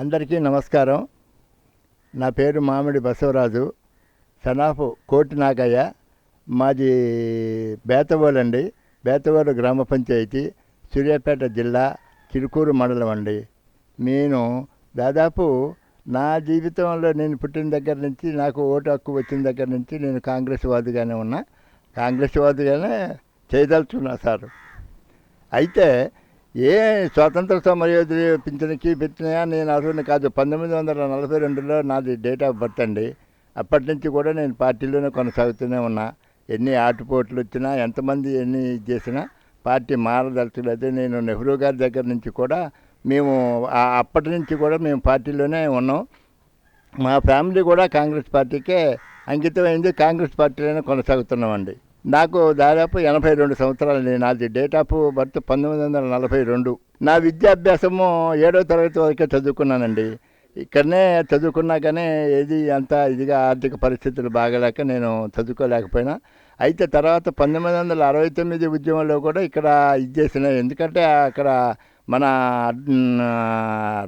అందరికీ నమస్కారం. నా పేరు మామిడి బసవరాజు. సనాఫ్ కోటి నాగయ్య. మాది బేతవోలు అండి. బేతవోలు గ్రామ పంచాయతీ సూర్యాపేట జిల్లా చిరుకూరు మండలం అండి. నేను దాదాపు నా జీవితంలో నేను పుట్టిన దగ్గర నుంచి నాకు ఓటు హక్కు వచ్చిన దగ్గర నుంచి నేను కాంగ్రెస్ వాదిగానే ఉన్నా. కాంగ్రెస్ వాదిగానే చేయదలుచున్నా సార్. అయితే ఏ స్వాతంత్ర సమరయోధులు పింఛన్కి పెట్టినా నేను అసలు కాదు. పంతొమ్మిది వందల నలభై రెండులో నాది డేట్ ఆఫ్ బర్త్ అండి. అప్పటి నుంచి కూడా నేను పార్టీలోనే కొనసాగుతూనే ఉన్నా. ఎన్ని ఆటుపోట్లు వచ్చినా ఎంతమంది ఎన్ని ఇది చేసినా పార్టీ మారదలుచులేదు. నేను నెహ్రూ గారి దగ్గర నుంచి కూడా మేము అప్పటి నుంచి కూడా మేము పార్టీలోనే ఉన్నాం. మా ఫ్యామిలీ కూడా కాంగ్రెస్ పార్టీకే అంకితమైంది కాంగ్రెస్ పార్టీలోనే కొనసాగుతున్నామండి. నాకు దాదాపు ఎనభై రెండు సంవత్సరాలు నాది డేట్ ఆఫ్ బర్త్ పంతొమ్మిది వందల నలభై రెండు. నా విద్యాభ్యాసము ఏడో తరగతి వరకే చదువుకున్నానండి. ఇక్కడనే చదువుకున్నా కానీ ఏది అంత ఇదిగా ఆర్థిక పరిస్థితులు బాగలేక నేను చదువుకోలేకపోయినా. అయితే తర్వాత పంతొమ్మిది వందల అరవై తొమ్మిది ఉద్యమంలో కూడా ఇక్కడ ఇది చేసిన. ఎందుకంటే అక్కడ మన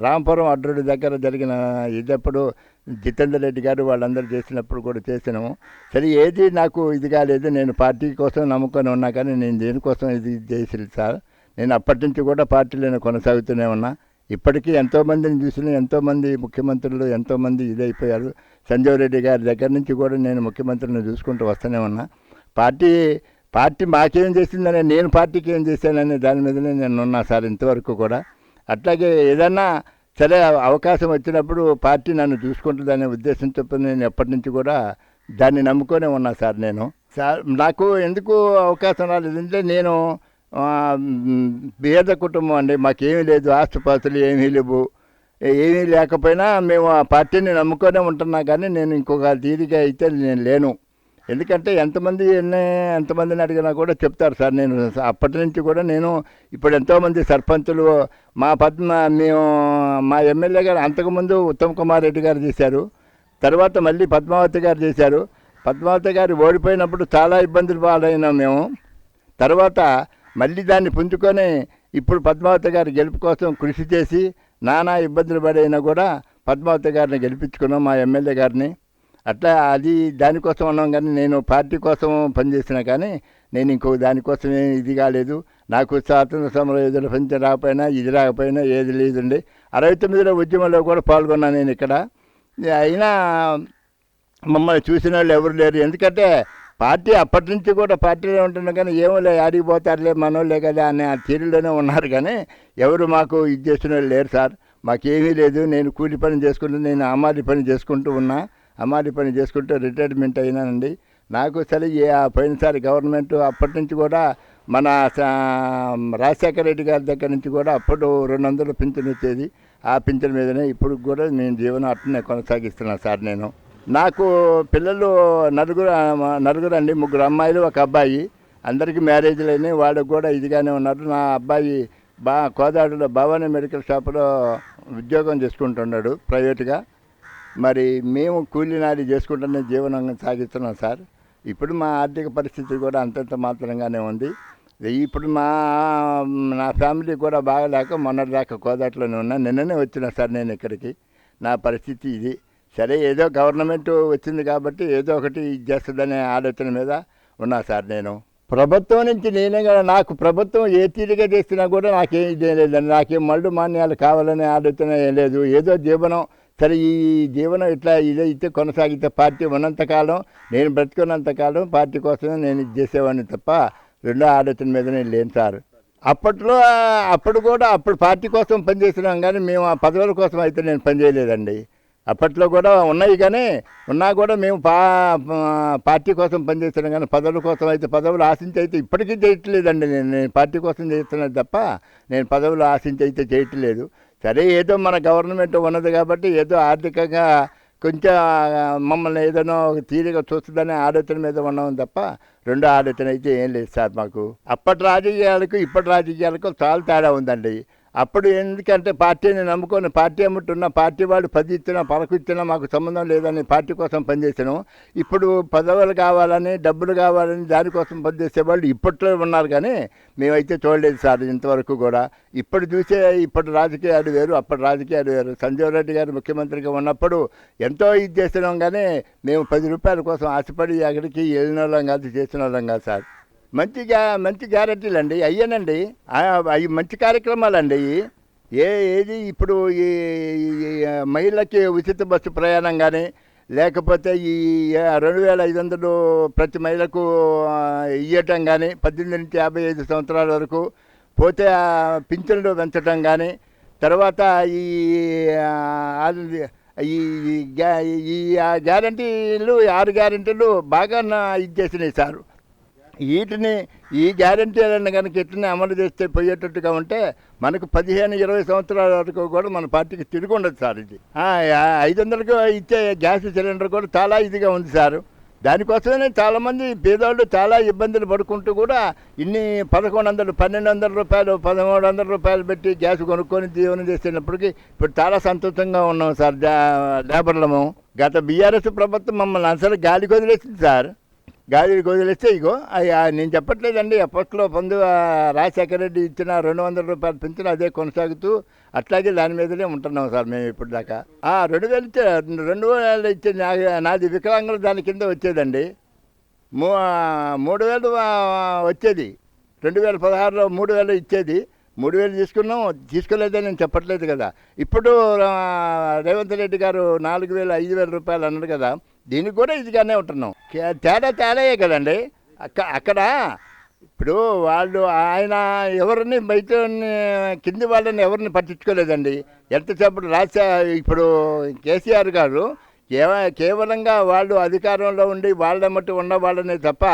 రాంపురం అడ్రుడి దగ్గర జరిగిన ఇదప్పుడు జితేందర్ రెడ్డి గారు వాళ్ళందరూ చేసినప్పుడు కూడా చేసినాము. సరే ఏది నాకు ఇది కాలేదు నేను పార్టీ కోసం నమ్ముకొని ఉన్నా కానీ నేను దేనికోసం ఇది చేసి సార్? నేను అప్పటి నుంచి కూడా పార్టీలో కొనసాగుతూనే ఉన్నా. ఇప్పటికీ ఎంతోమందిని చూసిన ఎంతోమంది ముఖ్యమంత్రులు ఎంతోమంది ఇదైపోయారు. సంజయ్ రెడ్డి గారి దగ్గర నుంచి కూడా నేను ముఖ్యమంత్రిని చూసుకుంటూ వస్తూనే ఉన్నా. పార్టీ పార్టీ మాకేం చేసిందని నేను పార్టీకి ఏం చేశాననే దాని మీదనే నేను ఉన్నా సార్ ఇంతవరకు కూడా. అట్లాగే ఏదన్నా సరే అవకాశం వచ్చినప్పుడు పార్టీ నన్ను చూసుకుంటుందనే ఉద్దేశం చెప్పి నేను ఎప్పటి నుంచి కూడా దాన్ని నమ్ముకొనే ఉన్నా సార్ నేను. సార్ నాకు ఎందుకు అవకాశం రాలేదంటే నేను పేద కుటుంబం అండి. మాకేమీ లేదు ఆస్తుపాస్తులు ఏమీ లేవు. ఏమీ లేకపోయినా మేము ఆ పార్టీని నమ్ముకొనే ఉంటున్నా కానీ నేను ఇంకొక తీరిగా అయితే నేను లేను. ఎందుకంటే ఎంతమంది ఎన్ని ఎంతమందిని అడిగినా కూడా చెప్తారు సార్. నేను అప్పటి నుంచి కూడా నేను ఇప్పుడు ఎంతోమంది సర్పంచులు మా పద్మ మేము మా ఎమ్మెల్యే గారు అంతకుముందు ఉత్తమ్ కుమార్ రెడ్డి గారు చేశారు. తర్వాత మళ్ళీ పద్మావతి గారు చేశారు. పద్మావతి గారు ఓడిపోయినప్పుడు చాలా ఇబ్బందులు పాలైనాం మేము. తర్వాత మళ్ళీ దాన్ని పుంజుకొని ఇప్పుడు పద్మావతి గారి గెలుపు కోసం కృషి చేసి నానా ఇబ్బందులు పడైనా కూడా పద్మావతి గారిని గెలిపించుకున్నాం మా ఎమ్మెల్యే గారిని. అట్లా అది దానికోసం ఉన్నాం కానీ నేను పార్టీ కోసం పనిచేసినా కానీ నేను ఇంకో దానికోసమే ఇది కాలేదు. నాకు స్వాతంత్ర సమర ఎదురు రాకపోయినా ఇది రాకపోయినా ఏది లేదండి. అరవై తొమ్మిదిలో ఉద్యమంలో కూడా పాల్గొన్నాను నేను ఇక్కడ. అయినా మమ్మల్ని చూసిన వాళ్ళు ఎవరు లేరు. ఎందుకంటే పార్టీ అప్పటి నుంచి కూడా పార్టీలో ఉంటున్నాం కానీ ఏమో లే ఆడికి పోతారులే మనోళ్ళే కదా అనే ఆ తీరులోనే ఉన్నారు కానీ ఎవరు మాకు ఇది చేసిన వాళ్ళు లేరు సార్. మాకేమీ లేదు. నేను కూలి పని చేసుకుంటూ నేను అమ్మాలి పని చేసుకుంటూ ఉన్నా. అమ్మాలి పని చేసుకుంటూ రిటైర్మెంట్ అయినానండి. నాకు సరే ఏ పోయినసారి గవర్నమెంట్ అప్పటి నుంచి కూడా మన రాజశేఖర రెడ్డి గారి దగ్గర నుంచి కూడా అప్పుడు రెండు వందలు పింఛన్ వచ్చేది. ఆ పింఛన్ మీదనే ఇప్పుడు కూడా నేను జీవనం అట్లనే కొనసాగిస్తున్నాను సార్ నేను. నాకు పిల్లలు నలుగురు నలుగురు అండి ముగ్గురు అమ్మాయిలు ఒక అబ్బాయి. అందరికీ మ్యారేజ్లు అయినాయి. వాళ్ళకు కూడా ఇదిగానే ఉన్నారు. నా అబ్బాయి బా కోదాడులో భవానీ మెడికల్ షాప్లో ఉద్యోగం చేసుకుంటున్నాడు ప్రైవేట్గా. మరి మేము కూలినారి నాడి చేసుకుంటూనే జీవనం సాగిస్తున్నాం సార్. ఇప్పుడు మా ఆర్థిక పరిస్థితి కూడా అంతంత మాత్రంగానే ఉంది. ఇప్పుడు మా నా ఫ్యామిలీ కూడా బాగలేక మొన్నటిదాకా కోదాట్లోనే ఉన్నా. నిన్ననే వచ్చిన సార్ నేను ఇక్కడికి. నా పరిస్థితి ఇది. సరే ఏదో గవర్నమెంట్ వచ్చింది కాబట్టి ఏదో ఒకటి ఇది చేస్తుందనే ఆలోచన మీద ఉన్నా సార్ నేను. ప్రభుత్వం నుంచి నేనే కదా నాకు ప్రభుత్వం ఏ తీరుగా చేసినా కూడా నాకేం ఇదేం లేదండి. నాకేం మళ్ళు మాన్యాలు కావాలనే ఆలోచన ఏం లేదు. ఏదో జీవనం సరే ఈ జీవనం ఇట్లా ఇదైతే కొనసాగితే పార్టీ ఉన్నంతకాలం నేను బ్రతుకున్నంతకాలం పార్టీ కోసమే నేను ఇది చేసేవాడిని తప్ప రెండో ఆలోచన మీద నేను లేను సార్. అప్పట్లో అప్పుడు కూడా అప్పుడు పార్టీ కోసం పనిచేసినాం కానీ మేము ఆ పదవుల కోసం అయితే నేను పనిచేయలేదండి అప్పట్లో కూడా ఉన్నాయి కానీ ఉన్నా కూడా మేము పా పా- పార్టీ కోసం పనిచేస్తున్నాం కానీ పదవుల కోసం అయితే పదవులు ఆశించి అయితే ఇప్పటికీ చేయట్లేదండి నేను. నేను పార్టీ కోసం చేస్తున్నాను తప్ప నేను పదవులు ఆశించి అయితే చేయట్లేదు. సరే ఏదో మన గవర్నమెంట్ ఉన్నది కాబట్టి ఏదో ఆర్థికంగా కొంచెం మమ్మల్ని ఏదైనా ఒక తీరిగా చూస్తుందనే ఆలోచన మీద ఉన్నాం తప్ప రెండో ఆలోచన అయితే ఏం లేదు సార్ మాకు. అప్పటి రాజకీయాలకు ఇప్పటి రాజకీయాలకు చాలా తేడా ఉందండి. అప్పుడు ఎందుకంటే పార్టీని నమ్ముకొని పార్టీ అమ్ముతున్న పార్టీ వాళ్ళు పది ఇచ్చినా పరకు ఇచ్చినా మాకు సంబంధం లేదని పార్టీ కోసం పనిచేసాను ఇప్పుడు పదవులు కావాలని డబ్బులు కావాలని దానికోసం పనిచేసే వాళ్ళు ఇప్పట్లో ఉన్నారు కానీ మేమైతే చూడలేదు సార్ ఇంతవరకు కూడా. ఇప్పుడు చూసే ఇప్పటి రాజకీయాలు వేరు అప్పటి రాజకీయాలు వేరు. సంజీవ్ రెడ్డి గారు ముఖ్యమంత్రిగా ఉన్నప్పుడు ఎంతో ఇది చేసినాం కానీ మేము పది రూపాయల కోసం ఆశపడి అక్కడికి వెళ్ళిన వాళ్ళం కాదు చేసిన వాళ్ళం కాదు సార్. మంచి గ్యా మంచి గ్యారెంటీలు అండి అయ్యానండి అవి మంచి కార్యక్రమాలండి అండి ఏ ఏది ఇప్పుడు ఈ మహిళకి మహిళలకి ఉచిత బస్సు ప్రయాణం కానీ లేకపోతే ఈ రెండు వేల ఐదు వందలు ప్రతి మహిళకు ఇవ్వటం కానీ పద్దెనిమిది నుంచి యాభై ఐదు సంవత్సరాల వరకు పోతే ఆ పింఛన్లు పెంచడం కానీ తర్వాత ఈ ఈ ఈ గ్యారంటీలు ఆరు గ్యారంటీలు బాగా నా ఇది చేసినాయి వీటిని ఈ గ్యారంటీలను కనుక ఎట్లనే అమలు చేస్తే పోయేటట్టుగా ఉంటే మనకు పదిహేను ఇరవై సంవత్సరాల వరకు కూడా మన పార్టీకి తిరిగి ఉండదు సార్ ఇది ఐదు వందలకు ఇచ్చే గ్యాస్ సిలిండర్ కూడా చాలా ఇదిగా ఉంది సార్ దానికోసమే చాలామంది పేదవాళ్ళు చాలా ఇబ్బందులు పడుకుంటూ కూడా ఇన్ని పదకొండు వందలు పన్నెండు వందల రూపాయలు పదమూడు వందల రూపాయలు పెట్టి గ్యాస్ కొనుక్కొని జీవనం చేసినప్పటికీ ఇప్పుడు చాలా సంతోషంగా ఉన్నాం సార్ లేబర్లము గత బీఆర్ఎస్ ప్రభుత్వం మమ్మల్ని అసలు గాలికి వదిలేసింది సార్ గాజులు వదిలేస్తే ఇగో నేను చెప్పట్లేదండి అప్పట్లో పొందు రాజశేఖర రెడ్డి ఇచ్చిన రెండు వందల రూపాయలు పెంచిన అదే కొనసాగుతూ అట్లాగే దాని మీదనే ఉంటున్నాం సార్ మేము ఇప్పుడు దాకా. ఆ, రెండు వేలు ఇచ్చే రెండు వేలు ఇచ్చే నాది వికలాంగులు దాని కింద వచ్చేదండి. మూ మూడు వేలు వచ్చేది. రెండు వేల పదహారులో మూడు వేలు ఇచ్చేది. మూడు వేలు తీసుకున్నాం తీసుకోలేదని నేను చెప్పట్లేదు కదా. ఇప్పుడు రేవంత్ రెడ్డి గారు నాలుగు వేలు ఐదు వేల రూపాయలు అన్నారు కదా దీనికి కూడా ఇదిగానే ఉంటున్నాం. తేడా తేడాయే కదండి. అక్క అక్కడ ఇప్పుడు వాళ్ళు ఆయన ఎవరిని బయట కింది వాళ్ళని ఎవరిని పట్టించుకోలేదండి. ఎంతసేపు రాశారు ఇప్పుడు కేసీఆర్ గారు కేవలంగా వాళ్ళు అధికారంలో ఉండి వాళ్ళ మట్టి ఉన్న వాళ్ళనే తప్ప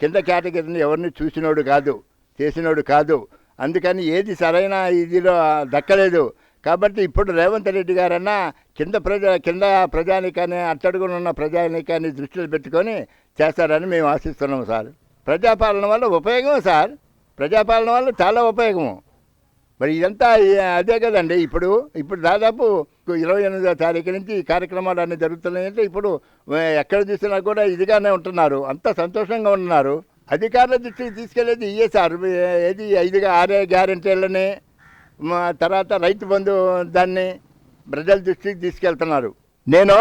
కింద కేటగిరీని ఎవరిని చూసినోడు కాదు చేసినోడు కాదు. అందుకని ఏది సరైన ఇదిలో దక్కలేదు. కాబట్టి ఇప్పుడు రేవంత్ రెడ్డి గారన్నా కింద ప్రజా కింద ప్రజానికాన్ని అట్టడుగున ఉన్న ప్రజానికాన్ని దృష్టిలో పెట్టుకొని చేస్తారని మేము ఆశిస్తున్నాం సార్. ప్రజాపాలన వల్ల ఉపయోగం సార్. ప్రజాపాలన వల్ల చాలా ఉపయోగము. మరి ఇదంతా అదే కదండి. ఇప్పుడు ఇప్పుడు దాదాపు ఇరవై ఎనిమిదో తారీఖు నుంచి ఈ కార్యక్రమాలు అన్నీ జరుగుతున్నాయంటే ఇప్పుడు ఎక్కడ చూసినా కూడా ఇదిగానే ఉంటున్నారు. అంత సంతోషంగా ఉన్నారు అధికారుల దృష్టికి తీసుకెళ్ళేది ఇయ్యే సార్. ఏది ఐదుగా ఆరే గ్యారెంటీలని తర్వాత రైతు బంధు దాన్ని ప్రజల దృష్టికి తీసుకెళ్తున్నారు. నేను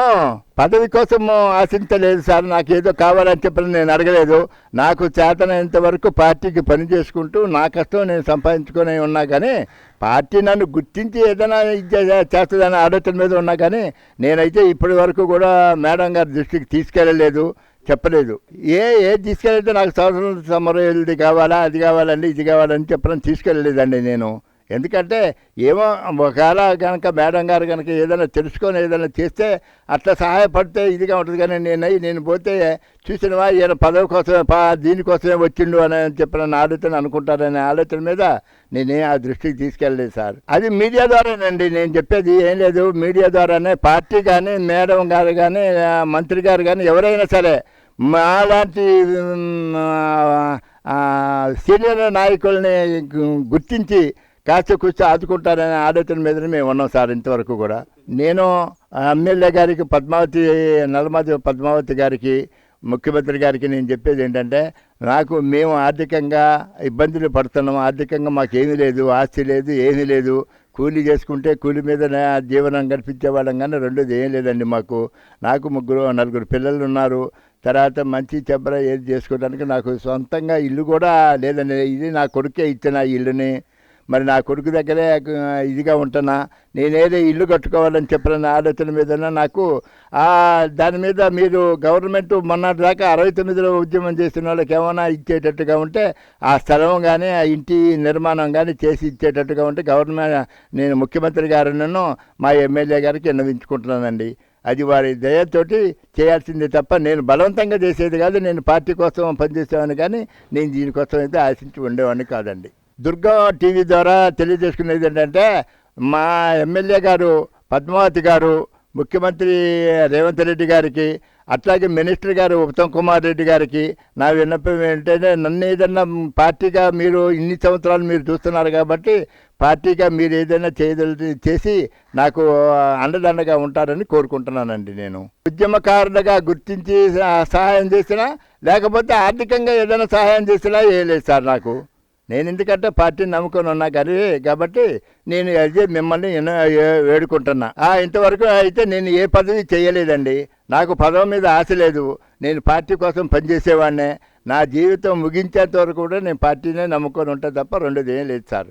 పదవి కోసం ఆశించలేదు సార్ నాకు ఏదో కావాలని చెప్పని నేను అడగలేదు. నాకు చేతనైనంత వరకు పార్టీకి పని చేసుకుంటూ నా కష్టం నేను సంపాదించుకొని ఉన్నా కానీ పార్టీ నన్ను గుర్తించి ఏదైనా ఇది చేస్తుందని చేస్తుందనే ఆలోచన మీద ఉన్నా కానీ నేనైతే ఇప్పటి వరకు కూడా మేడం గారి దృష్టికి తీసుకెళ్ళలేదు చెప్పలేదు. ఏ ఏది తీసుకెళ్ళితే నాకు సంవత్సరం సమరది కావాలా అది కావాలండి ఇది కావాలని చెప్పడం తీసుకెళ్ళలేదండి నేను. ఎందుకంటే ఏమో ఒకవేళ కనుక మేడం గారు కనుక ఏదైనా తెలుసుకొని ఏదైనా చేస్తే అట్లా సహాయపడితే ఇదిగా ఉంటుంది. కానీ నేను నేను పోతే చూసినవా ఈయన పదవి కోసమే పా దీనికోసమే వచ్చిండు అని చెప్పిన ఆలోచన అనుకుంటారనే ఆలోచన మీద నేనే ఆ దృష్టికి తీసుకెళ్ళలేదు సార్. అది మీడియా ద్వారానండి. నేను చెప్పేది ఏం లేదు. మీడియా ద్వారానే పార్టీ కానీ మేడం గారు కానీ మంత్రి గారు కానీ ఎవరైనా సరే మాలాంటి ఉమ్, సీనియర్ నాయకుల్ని గుర్తించి కాస్త కూర్చో ఆదుకుంటారనే ఆలోచన మీదనే మేము ఉన్నాం సార్ ఇంతవరకు కూడా. నేను ఎమ్మెల్యే గారికి పద్మావతి నల్లమది పద్మావతి గారికి ముఖ్యమంత్రి గారికి నేను చెప్పేది ఏంటంటే నాకు మేము ఆర్థికంగా ఇబ్బందులు పడుతున్నాం ఆర్థికంగా మాకు లేదు ఆస్తి లేదు ఏమీ లేదు. కూలీ చేసుకుంటే కూలి మీద జీవనం గడిపించే వాళ్ళం కానీ రెండోది ఏం లేదండి మాకు. నాకు ముగ్గురు నలుగురు పిల్లలు ఉన్నారు. తర్వాత మంచి చెబ్బర ఏది చేసుకోవడానికి నాకు సొంతంగా ఇల్లు కూడా లేదండి. ఇది నా కొడుకే ఇచ్చిన ఇల్లుని మరి నా కొడుకు దగ్గరే ఇదిగా ఉంటున్నా. నేనేదో ఇల్లు కట్టుకోవాలని చెప్పిన ఆలోచన మీద నాకు దాని మీద మీరు గవర్నమెంట్ మొన్న దాకా అరవై తొమ్మిదిలో ఉద్యమం చేసిన వాళ్ళకి ఏమైనా ఇచ్చేటట్టుగా ఉంటే ఆ స్థలం కానీ ఆ ఇంటి నిర్మాణం కానీ చేసి ఇచ్చేటట్టుగా ఉంటే గవర్నమెంట్ నేను ముఖ్యమంత్రి గారినను మా ఎమ్మెల్యే గారికి విన్నవించుకుంటున్నానండి. అది వారి దయతోటి చేయాల్సిందే తప్ప నేను బలవంతంగా చేసేది కాదు. నేను పార్టీ కోసం పనిచేసేవాడిని కానీ నేను దీనికోసం అయితే ఆశించి ఉండేవాడిని కాదండి. దుర్గా టీవీ ద్వారా తెలియజేసుకునేది ఏంటంటే మా ఎమ్మెల్యే గారు పద్మావతి గారు ముఖ్యమంత్రి రేవంత్ రెడ్డి గారికి అట్లాగే మినిస్టర్ గారు ఉత్తమ్ కుమార్ రెడ్డి గారికి నా విన్నపం ఏంటంటే నన్ను ఏదన్నా పార్టీగా మీరు ఇన్ని సంవత్సరాలు మీరు చూస్తున్నారు కాబట్టి పార్టీగా మీరు ఏదైనా చేయదల చేసి నాకు అండదండగా ఉంటారని కోరుకుంటున్నానండి నేను. ఉద్యమకారులుగా గుర్తించి సహాయం చేసినా లేకపోతే ఆర్థికంగా ఏదైనా సహాయం చేసినా ఏ లేదు సార్ నాకు. నేను ఎందుకంటే పార్టీని నమ్ముకొని ఉన్నా కానీ కాబట్టి నేను అదే మిమ్మల్ని వేడుకుంటున్నా. ఇంతవరకు అయితే నేను ఏ పదవి చేయలేదండి. నాకు పదవి మీద ఆశ లేదు. నేను పార్టీ కోసం పనిచేసేవాడినే. నా జీవితం ముగించేంత వరకు కూడా నేను పార్టీనే నమ్ముకొని ఉంటా తప్ప రెండోది ఏం లేదు సార్.